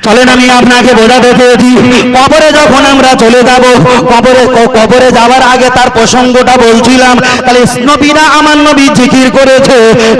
চলেন আমি আপনাকে বোঝাতে চেয়েছি। কবরে যখন আমরা চলে যাব, কবরে কবরে যাওয়ার আগে তার প্রসঙ্গটা বলছিলাম। তাহলে নবীরা আমার নবী জিকির করেছে,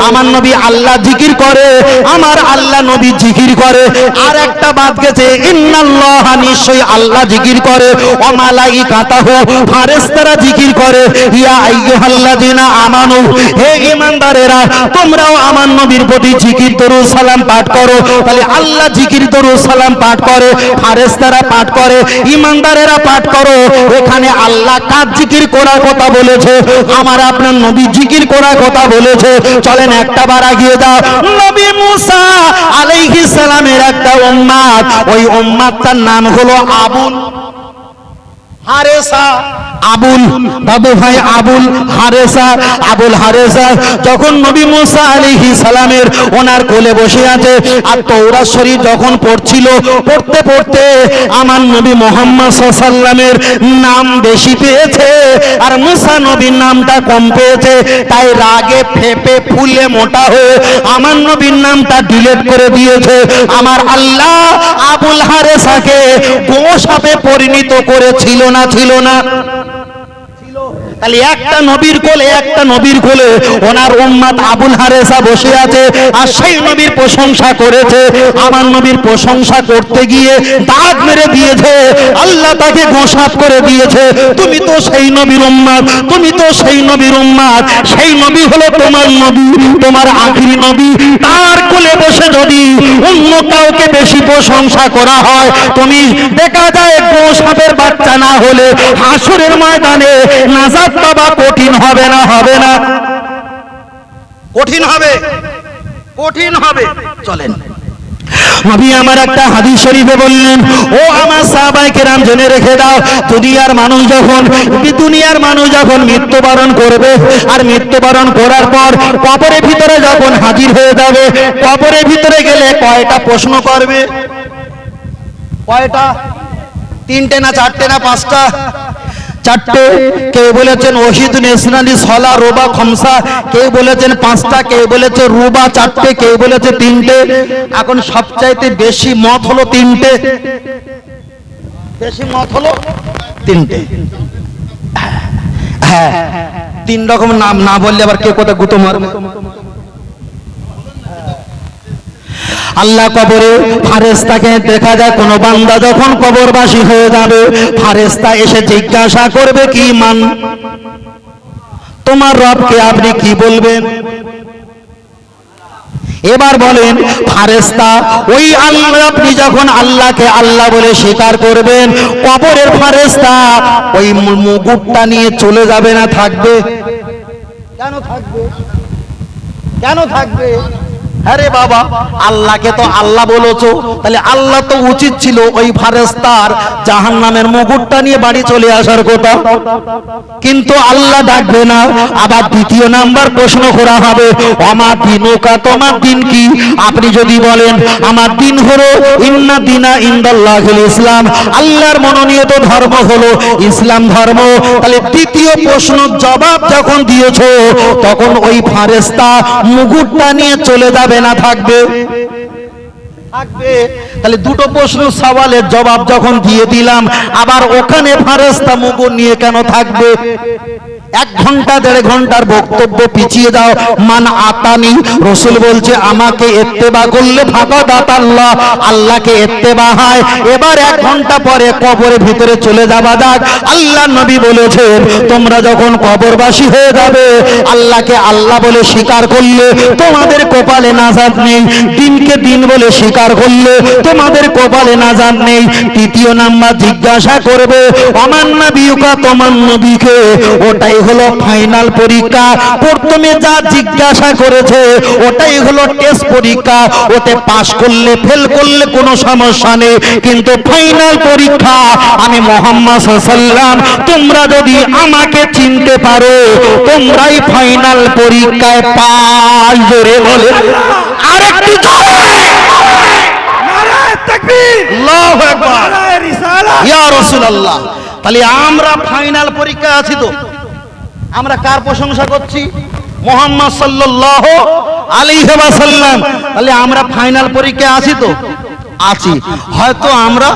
আমার নবী আল্লাহ জিকির করে, আমার আল্লাহ নবী জিকির করে। আর একটা বাদ গেছে, ইন্নাল্লাহ নিশ্চয়ই আল্লাহ জিকির করে। অমালাই কাতাহ ফারেস্তারা জিকির করে। ইয়া আইয়ুহাল্লাযিনা আমানু, হে ঈমানদারেরা, তোমরাও আমার নবীর প্রতি জিকির, দরুদ, সালাম পাঠ করো। তাহলে আল্লাহ জিকির, দরুদ সালাম পাঠ করে ফারেস্তারা পাঠ করে, ইমানদারেরা পাঠ করো। এখানে আল্লাহ কার জিকির করার কথা বলেছে? আমার আপনার নবী জিকির করার কথা বলেছে। চলেন একটা বার আগিয়ে দাও নবী মুসা আলাইহিস সালামের একটা উম্মাদ, ওই উম্মাদটার নাম হলো আবুল আবুল ভাই আবুল হারেসা আবুল হারেসা, যখন নবী মুসা সালামের ওনার কোলে বসে আছে, আর শরীফ যখন পড়ছিল, পড়তে পড়তে আমার নবী মোহাম্মদ সাল্লামের নাম বেশি পেয়েছে, আর মুসা নবীর নামটা কম পেয়েছে, তাই রাগে ফেপে ফুলে মোটা হয়ে আমার নবীর নামটা ডিলিট করে দিয়েছে। আমার আল্লাহ আবুল হারেসাকে গোসাপে পরিণত করেছিল না ছিল না। তাহলে একটা নবীর কোলে, একটা নবীর কোলে ওনার উম্মাদ আবুল হারেসা বসে আছে আর সেই নবীর প্রশংসা করেছে। আমার নবীর প্রশংসা করতে গিয়ে দাগ মেরে দিয়েছে, আল্লাহ তাকে গোসাপ করে দিয়েছে। তুমি তো সেই নবীর উম্মাদ তুমি তো সেই নবীর উম্মাদ সেই নবী হলো তোমার নবী, তোমার আখিরি নবী। তার কোলে বসে যদি অন্য কাউকে বেশি প্রশংসা করা হয়, তুমি দেখা যায় গোসাপের বাচ্চা না হলে হাসুরের ময়দানে নাজাত পাবা কঠিন হবে না হবে না। কঠিন হবে কঠিন হবে। চলেন। নবী আমার একটা হাদিস শরীফে বললেন ও আমার সাহাবাই কেরাম জেনে রেখে দাও দুনিয়ার মানুষ যখন দুনিয়ার মানুষ যখন মৃত্যুবরণ করবে আর মৃত্যুবরণ করার পর কবরের ভিতরে যখন হাজির হয়ে যাবে কবরের ভিতরে গেলে কয়টা প্রশ্ন করবে? কয়টা? তিনটে না চারটে না পাঁচটা? চারটে। কেউ বলেছেন, ওহিদ নেসনালি সলা রোবা খমসা কেউ বলেছেন, পাঁচটা কেউ বলেছে, রুবা চারটে কেউ বলেছে, তিনটে এখন সবচাইতে বেশি মত হলো তিনটে। বেশি মত হলো তিনটে। হ্যাঁ। তিন রকম নাম, না বললে আবার কে কোথায় গুতো মারবে? আল্লাহ কবরে ফারেস্তাকে দেখা যায়, কোন বান্দা যখন কবরবাসী হয়ে যাবে ফারেস্তা এসে জিজ্ঞাসা করবে, কি মান? তোমার রবকে আপনি কি বলবেন? এবার বলেন ফারেস্তা ওই আল্লাহ, আপনি যখন আল্লাহকে আল্লাহ বলে স্বীকার করবেন, কবরের ফারেস্তা ওই মুকুটটা নিয়ে চলে যাবে না থাকবে? কেন থাকবে? কেন থাকবে? আরে বাবা, আল্লাহকে তো আল্লাহ বলেছ। তাহলে আল্লাহ তো উচিত ছিল ওই ফারেস্তার জাহান নামের মুকুটটা নিয়ে বাড়ি চলে আসার কথা। কিন্তু আল্লাহ ডাকবে না। আবার দ্বিতীয় নাম্বার প্রশ্ন করা হবে আমার দিনুকা, তোমার দিন কি? আপনি যদি বলেন, আমার দিন হলো ইন্না দিনা ইন্দাল্লাহ ইসলাম। আল্লাহর মনোনীত ধর্ম হলো ইসলাম ধর্ম। তাহলে দ্বিতীয় প্রশ্ন জবাব যখন দিয়েছ, তখন ওই ফারেস্তা মুকুটটা নিয়ে চলে যাবে। না থাকবে। থাকবে। তাহলে দুটো প্রশ্ন সওয়ালের জবাব যখন দিয়ে দিলাম আবার ওখানে ফারেস্তা মুগুর নিয়ে কেন থাকবে? এক ঘণ্টা, দেড় ঘণ্টার বক্তব্য পিছিয়ে দাও। মান আতানি, রসুল বলছে, আমাকে এত্তেবা করলে ফাঁকা দাত আল্লাহ, আল্লাহকে এত্তেবা হয়। এবার এক ঘণ্টা পরে কবরের ভিতরে চলে যাবা যাক আল্লাহ নবী বলেছেন, তোমরা যখন কবরবাসী হয়ে যাবে, আল্লাহকে আল্লাহ বলে স্বীকার করলে তোমাদের কপালে নাজাত নেই। দিনকে দিন বলে স্বীকার করলে তোমাদের কপালে নাজাত নেই। তৃতীয় নাম্বার জিজ্ঞাসা করবে আমার নবীকা, তোমার নবীকে? ওটাই হলো ফাইনাল পরীক্ষা। প্রথমে যা জিজ্ঞাসা করেছে ওটাই হলো টেস্ট পরীক্ষা। ওতে পাশ করলে ফেল করলে কোনো সমস্যা নেই। কিন্তু ফাইনাল পরীক্ষা আমি মোহাম্মদ সাল্লাম তোমরা যদি আমাকে চিনতে পারো তোমরাই ফাইনাল পরীক্ষায় পাস। জোরে বলে আরেকটু তাহলে আমরা ফাইনাল পরীক্ষা আছি তো? আমরা কার প্রশংসা করছি? মোহাম্মদ সাল্লাহ আলিহাসাল্লাম তাহলে আমরা ফাইনাল পরীক্ষায় আছি তো? আছি। হয়তো আমরা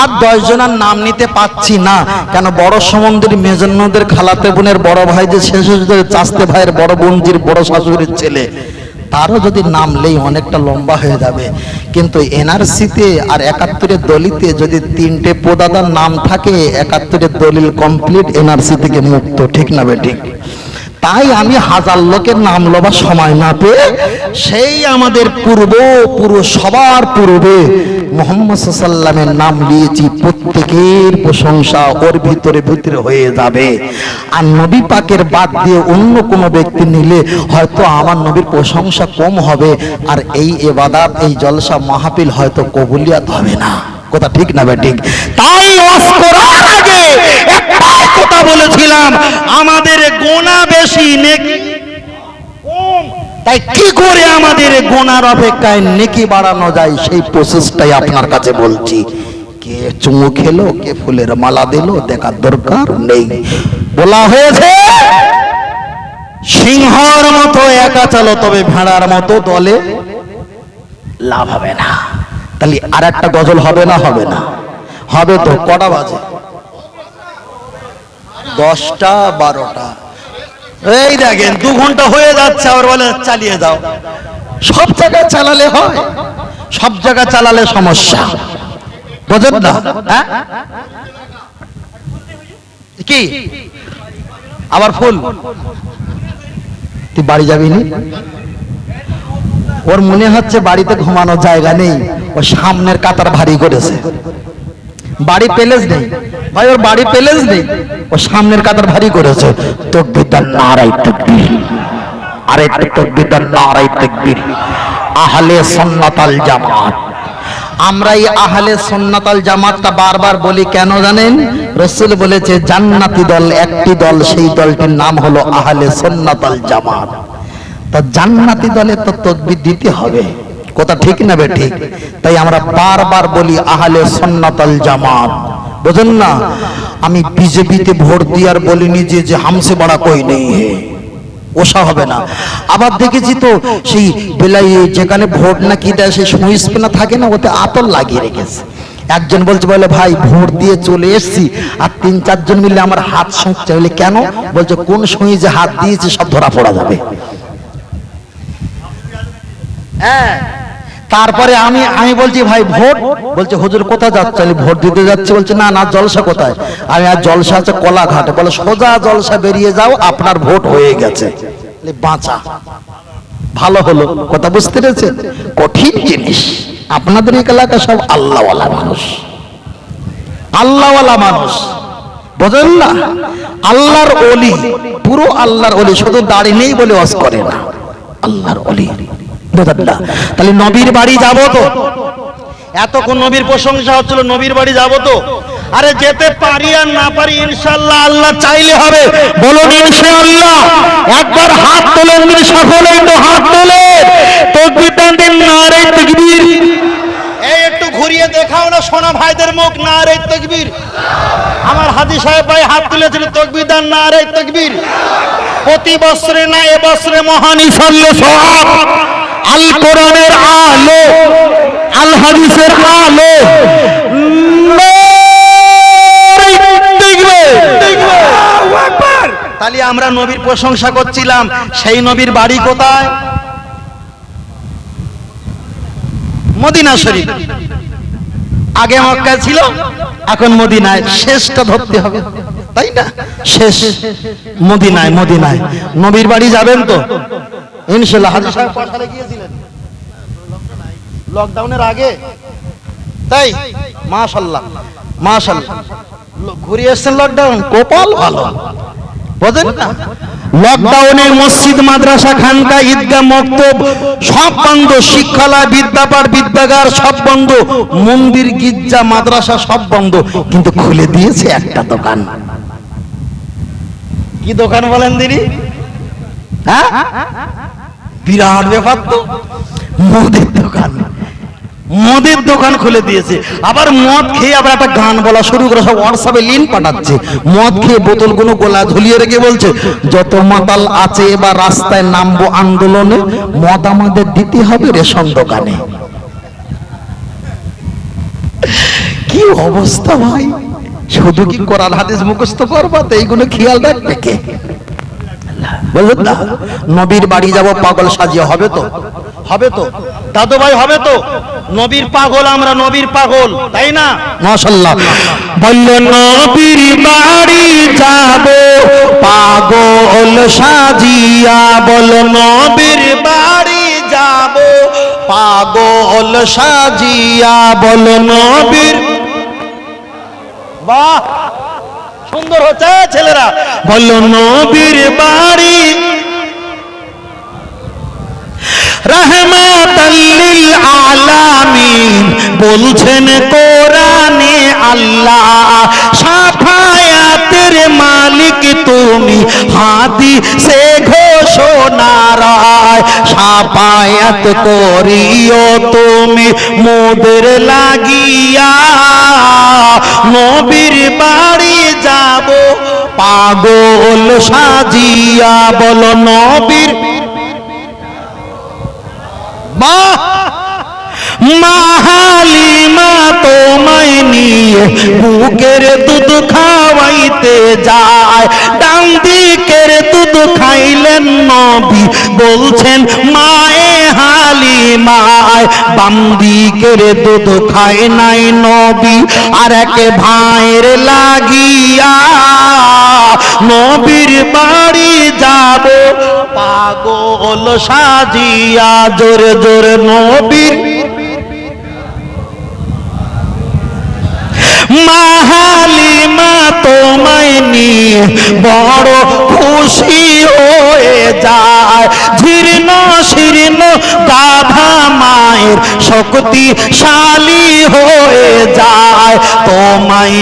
আর দশ জনের নাম নিতে পাচ্ছি না। কেন বড় সমন্দির মেজন্যদের খালাতে বোনের বড় ভাই যে শেষ চাস্তে ভাইয়ের বড় বোনজির বড় শাশুড়ির ছেলে। তারও যদি নাম লেই অনেকটা লম্বা হয়ে যাবে। কিন্তু এনআরসিতে আর একাত্তরের দলিতে যদি তিনটে প্রদাদার নাম থাকে একাত্তরের দলিল কমপ্লিট এনআরসি থেকে মুক্ত। ঠিক না বে ঠিক তাই আমি হাজার লোকের নাম লবার সময় না পেয়ে সেই আমাদের পূর্ব পুরো সবার পূর্বে মোহাম্মদ সাল্লামের নাম প্রত্যেকের প্রশংসা ওর ভিতরে ভিতরে হয়ে যাবে। আর নবী পাকের বাদ দিয়ে অন্য কোনো ব্যক্তি নিলে হয়তো আমার নবীর প্রশংসা কম হবে, আর এই এবাদাত, এই জলসা মাহফিল হয়তো কবুলিয়াত হবে না। কথা ঠিক না ঠিক? তাই কথা বলেছিলাম, আমাদের গোনা বেশি নেকি তাই কি করে আমাদের গোনার অপেক্ষায় নেকি বাড়ানো যায়? সেই প্রসেসটাই আপনার কাছে বলছি। কে চুমু খেলো, কে ফুলের মালা দিল, দেখার দরকার নেই। বলা হয়েছে, সিংহর মতো একা চলো, তবে ভেড়ার মতো দলে লাভ হবে না। তাহলে আর একটা গজল হবে না? হবে না। হবে তো, কটা বাজে? দশটা, বারোটা। এই দেখেন, দু ঘণ্টা হয়ে যাচ্ছে, আবার বলে, চালিয়ে দাও সব জায়গায় চালালে হয়, সব জায়গায় চালালে সমস্যা। বোঝেন না? হ্যাঁ? কি? আবার ফুল। তুই বাড়ি যাবি নি? ওর মনে হচ্ছে বাড়িতে ঘুমানোর জায়গা নেই, ও সামনের কাতার ভারী করেছে। বাড়ি প্যালেস নেই। ভাই, ওর বাড়ি প্যালেস নেই। ও সামনের কাতার ভারী করেছে। তকবিদার নারাই তকবির। আরে তকবিদার নারাই তকবির। আহলে সন্নাতাল জামাত। আমরা এই আহলে সন্নাতাল জামাতটা বারবার বলি, কেন জানেন? রসুল বলেছে, জান্নাতি দল, একটি দল, সেই দলটির নাম হলো আহলে সন্নাতাল জামাত। তা জান্নাতি দলে তো তকবির দিতে হবে। কথা ঠিক না বে ঠিক? তাই আমরা বারবার বলি, আহলে সন্নাতাল জামাত। বুঝেন না? আমি বিজেপিতে ভোট দিয়ার বলিনি যে যে হামসে বড়া কই নেই। ওসা হবে না। আবার দেখেছি তো, সেই বেলাই যেখানে ভোট না কি দেয়, সেই সুইচ পেনা থাকে না, ওতে আতর লাগিয়ে রেখেছে। একজন বলছে, বলে, ভাই, ভোট দিয়ে চলে এসেছি। আর তিন, চারজন মিলে আমার হাত সঁচছে কেন? বলছে, কোন সুইচে হাত দিয়েছে, সব ধরা পড়া যাবে। হ্যাঁ। তারপরে আমি আমি বলছি, ভাই, ভোট? বলছে, হুজুর, কোথায় যাচ্ছে? আমি ভোট দিতে যাচ্ছি, বলছে, না না, জলসা কোথায়? আমি, আর জলসা আছে কলাঘাটে। বলে, সোজা জলসা বেরিয়ে যাও, আপনার ভোট হয়ে গেছে। বাঁচা। ভালো হলো। কথা বুঝতে পেরেছেন কঠিন জিনিস। আপনাদের এলাকা সব আল্লাহওয়ালা মানুষ। আল্লাহওয়ালা মানুষ। বোঝেন না? আল্লাহর অলি পুরো আল্লাহর অলি শুধু দাড়ি নেই বলে ওয়াজ করে না। আল্লাহর অলি তাহলে নবীর বাড়ি যাব তো। এতক্ষণ নবীর প্রশংসা হচ্ছিল, নবীর বাড়ি যাব তো। আরে যেতে পারি আর না পারি ইনশাল্লাহ আল্লাহ চাইলে হবে। বলুন ইনশাআল্লাহ। একবার হাত তোলেন সকলে একটু হাত তোলেন। তকবির টান দিন, নারে তকবীর। এই একটু ঘুরিয়ে দেখাও না, সোনা ভাইদের মুখ না রে তকবীর। আমার হাদি সাহেব ভাই হাত তুলেছিল, তকবীর দান না রে তকবীর। প্রতি বছরে না, এ বছরে মহান ইসাল্লে সওয়াব আল কোরআনের আলো আল হাদিসের আলো তাহলে আমরা নবীর প্রশংসা করছিলাম সেই নবীর বাড়ি কোথায়? Medina Sharif. আগে মক্কায় ছিল এখন মদিনায়। শেষটা ধরতে হবে তাই না? শেষ। মদিনায় মদিনায়। নবীর বাড়ি যাবেন তো? ইনশাল্লাহ হাজির সাহেব কটালে গিয়েছিলেন। লকডাউনের আগে। তাই? মাশাল্লাহ মাশাল্লাহ ঘুরে এসছেন লকডাউন কপাল ভালো। বোঝেন না? লকডাউনে মসজিদ মাদ্রাসা খানকা ঈদগাহ মক্তব সব বন্ধ। শিক্ষালয় বিদ্যাপাঠ বিদ্যাগার সব বন্ধ। মন্দির গির্জা মাদ্রাসা সব বন্ধ। কিন্তু খুলে দিয়েছে একটা দোকান। কি দোকান বলেন দিদি হ্যাঁ? বিরাট ব্যাপার তো। মদের দোকান। মদের দোকান খুলে দিয়েছে। আবার মদ খেয়ে আবার একটা গান বলা শুরু করে সব হোয়াটসঅ্যাপে লিন পাঠাচ্ছে। মদ খেয়ে বোতলগুলো গোলা ঝুলিয়ে রেখে বলছে, যত মাতাল আছে এবার রাস্তায় নামবো আন্দোলনে, মদ আমাদের দিতে হবে রেশন দোকানে। কি অবস্থা ভাই? শুধু কি কোরআন হাদিস মুখস্থ করবা? তো এইগুলো খেয়াল রাখবে কে? না নবীর বাড়ি যাব পাগল সাজিয়ে হবে তো? হবে তো? দাদু ভাই হবে তো? নবীর পাগল আমরা নবীর পাগল তাই না? মাশাল্লাহ বলল নবীর বাড়ি যাব পাগল সাজিয়া। বল নবীর বাড়ি যাব পাগল সাজিয়া। বল নবীর বাহ! সুন্দর হচ্ছে ছেলেরা। বলল নবীর বাড়ি রহমাতাল্লিল আলামিন বলছেন কোরআনে আল্লাহ সাফায়াতের মালিক তুমি। হাদি সে ঘোষণা রায় সাফায়াত করিও তুমি। মোদের লাগিয়া নবীর বাড়ি যাব, পাগল সাজিয়া বল নবীর। মা মাহালিমা তোমায় নিয়ে বুকের দুধ খাওয়াইতে যায়। ডান দিকের দুধ খাইলেন নবী, বলছেন, মায়ে হালিমায়, বাম দিকের দুধ খায় নাই নবী, আর এক ভাইয়ের লাগিয়া নবীর বাড়ি যাব। পাগল সাজিয়া জোরে জোরে নবীর মাহালিমা তোমায় নিয়ে বড় খুশি হয়ে যায়। জীর্ণ শীর্ণ গাধা মায়ের শক্তিশালী হয়ে যায়। তোমায়